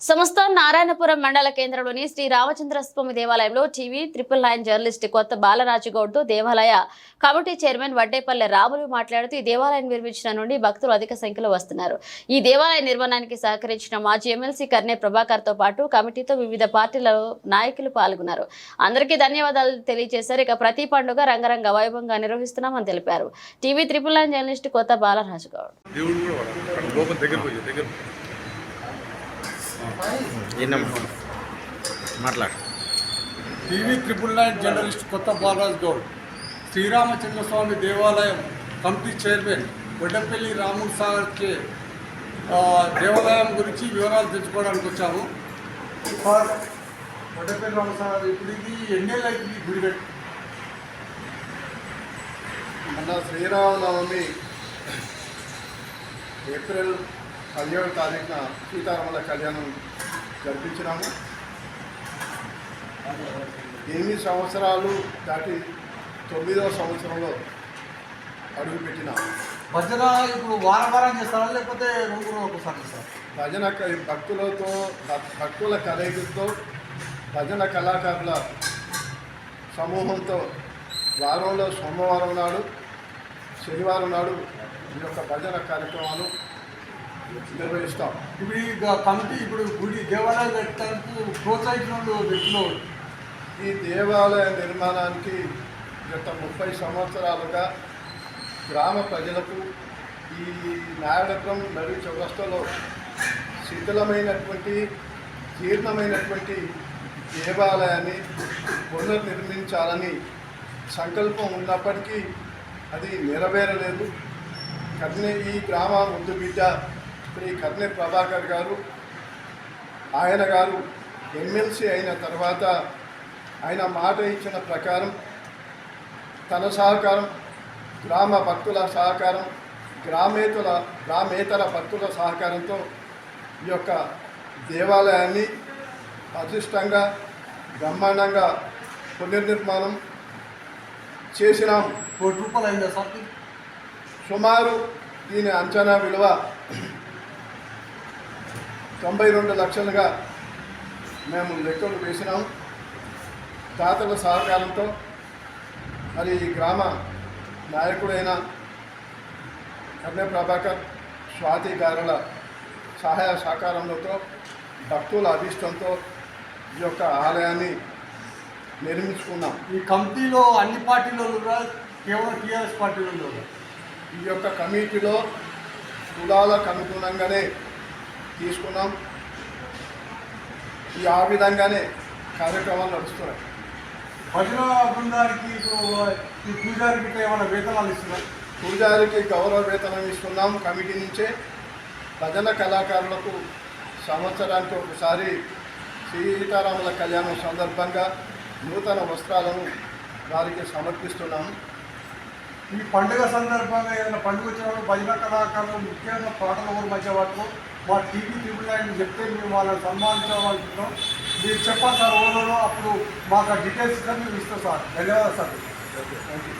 సంస్థ నారాయణపురం మండల కేంద్రంలోని శ్రీ రామచంద్ర స్వామి దేవాలయంలో టీవీ ట్రిపుల్ నైన్ జర్నలిస్ట్ కొత్త బాలరాజుగౌడ్తో దేవాలయ కమిటీ చైర్మన్ వడ్డేపల్లె రాములు మాట్లాడుతూ ఈ దేవాలయం నిర్మించిన నుండి భక్తులు అధిక సంఖ్యలో వస్తున్నారు. ఈ దేవాలయ నిర్మాణానికి సహకరించిన మాజీ ఎమ్మెల్సీ కర్నే ప్రభాకర్తో పాటు కమిటీతో వివిధ పార్టీల నాయకులు పాల్గొన్నారు. అందరికీ ధన్యవాదాలు తెలియజేశారు. ఇక ప్రతి పండుగ రంగరంగ వైభవంగా నిర్వహిస్తున్నామని తెలిపారు. టీవీ ట్రిపుల్ నైన్ జర్నలిస్ట్ కొత్త బాలరాజుగౌడ్ ఏంటమ్మా మాట్లాడు. టీవీ ట్రిపుల్ నైన్ జర్నలిస్ట్ కొత్త బాలరాజ్ గౌడ్ శ్రీరామచంద్ర స్వామి దేవాలయం కమిటీ చైర్మన్ వడ్డపల్లి రాముడు సాగర్కి ఆ, దేవాలయం గురించి వివరాలు తెలుసుకోవడానికి వచ్చాము. సార్ వడ్డపల్లి రాముడు సాగర్ ఇప్పుడు ఇది ఎన్నేళ్ళు అయింది గుడి కట్టి? మన శ్రీరామనవమి ఏప్రిల్ పదిహేడు తారీఖున సీతారాముల కళ్యాణం జరిపించినాము. ఎనిమిది సంవత్సరాలు దాటి తొమ్మిదవ సంవత్సరంలో అడుగుపెట్టినాము భజన ఇప్పుడు వారం వారం చేస్తారా? లేకపోతే రోజులు ఒకసారి చేస్తారా? భజన భక్తులతో భక్- భక్తుల కలయికతో భజన కళాకారుల సమూహంతో వారంలో సోమవారం నాడు శనివారం నాడు ఈ యొక్క భజన కార్యక్రమాలు నిర్వహిస్తాం. ఇప్పుడు ఈ కమిటీ ఇప్పుడు గుడి దేవాలయం కట్టడానికి ప్రోత్సహించిన వ్యక్తులు ఈ దేవాలయ నిర్మాణానికి గత ముప్పై సంవత్సరాలుగా గ్రామ ప్రజలకు ఈ నాయకత్వం నడి చౌరస్తలో శిథిలమైనటువంటి జీర్ణమైనటువంటి దేవాలయాన్ని పునర్నిర్మించాలని సంకల్పం ఉన్నప్పటికీ అది నెరవేరలేదు. కర్ణే ఈ గ్రామ ముందు బిడ్డ శ్రీ కర్ణే ప్రభాకర్ గారు ఆయన గారు ఎమ్మెల్సీ అయిన తర్వాత ఆయన మాట ఇచ్చిన ప్రకారం తన సహకారం గ్రామ భక్తుల సహకారం గ్రామేతర గ్రామేతర భక్తుల సహకారంతో ఈ యొక్క దేవాలయాన్ని అదృష్టంగా బ్రహ్మాండంగా పునర్నిర్మాణం చేసినాము కోటి రూపాయలు అయిందా సార్? సుమారు దీని అంచనా విలువ తొంభై రెండు లక్షలుగా మేము లెక్కలు వేసినాం. తాతల సహకారంతో మరి ఈ గ్రామ నాయకుడైన కర్ణ ప్రభాకర్ స్వాతి గారుల సహాయ సహకారంతో భక్తుల అభిష్టంతో ఈ యొక్క ఆలయాన్ని నిర్మించుకున్నాం. ఈ కమిటీలో అన్ని పార్టీలు కేవలం టీఆర్ఎస్ పార్టీలో ఈ యొక్క కమిటీలో కులాలకు అనుగుణంగానే తీసుకున్నాం. ఈ ఆ విధంగానే కార్యక్రమాలు నడుస్తున్నాయి. భజన బృందానికి ఈ పూజారికి ఏమైనా వేతనాలు ఇస్తున్నారు? పూజారికి గౌరవ వేతనం ఇస్తున్నాం కమిటీ నుంచే. భజన కళాకారులకు సంవత్సరానికి ఒకసారి సీతారాముల కళ్యాణం సందర్భంగా నూతన వస్త్రాలను వారికి సమర్పిస్తున్నాము ఈ పండుగ సందర్భంగా ఏదైనా పండుగ వచ్చినప్పుడు భజన కళాకారులు ముఖ్యంగా పాటలు ఊరు మధ్య వాటిలో మా టీవీ ట్రిపుల్ ఆయన చెప్తే మేము వాళ్ళని సన్మానించాలనుకుంటున్నాం. మీరు చెప్పాలి సార్ ఓనర్లో అప్పుడు మాకు డీటెయిల్స్ ఇస్తే మేము ఇస్తాం సార్. ధన్యవాదాలు సార్. Okay thank you